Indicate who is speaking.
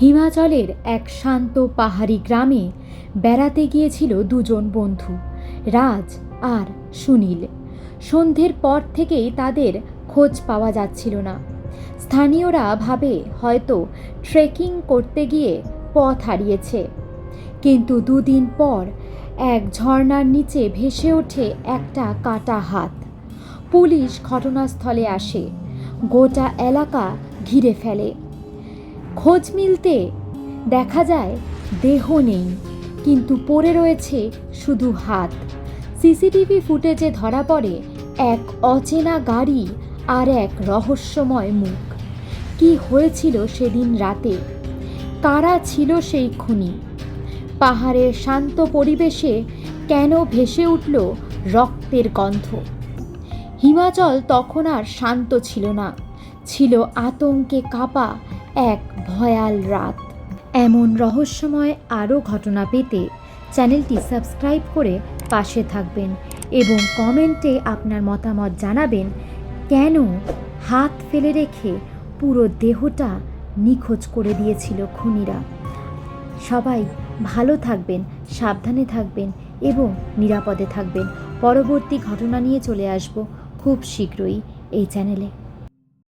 Speaker 1: হিমাচলের এক শান্ত পাহাড়ি গ্রামে বেড়াতে গিয়েছিল দুজন বন্ধু, রাজ আর সুনীল। সন্ধ্যের পর থেকেই তাদের খোঁজ পাওয়া যাচ্ছিল না। স্থানীয়রা ভাবে হয়তো ট্রেকিং করতে গিয়ে পথ হারিয়েছে। কিন্তু দুদিন পর এক ঝর্ণার নিচে ভেসে ওঠে একটা কাটা হাত। পুলিশ ঘটনাস্থলে আসে। গোটা এলাকা ঘিরে ফেলে। খোঁজ মিলতে। দেখা যায়, দেহ নেই, কিন্তু পড়ে রয়েছে শুধু হাত। সিসিটিভি ফুটেজে ধরা পড়ে এক অচেনা গাড়ি আর এক রহস্যময় মুখ। কি হয়েছিল সেদিন রাতে? কারা ছিল সেই খুনি? পাহাড়ের শান্ত পরিবেশে কেন ভেসে উঠল রক্তের গন্ধ? হিমাচল তখন আর শান্ত ছিল না। ছিল আতঙ্কে কাঁপা এক ভয়াল রাত। এমন রহস্যময় আরও ঘটনা পেতে চ্যানেলটি সাবস্ক্রাইব করে পাশে থাকবেন এবং কমেন্টে আপনার মতামত জানাবেন, কেন হাত ফেলে রেখে পুরো দেহটা নিখোঁজ করে দিয়েছিল খুনিরা। সবাই ভালো থাকবেন, সাবধানে থাকবেন এবং নিরাপদে থাকবেন। পরবর্তী ঘটনা নিয়ে চলে আসব খুব শীঘ্রই এই চ্যানেলে।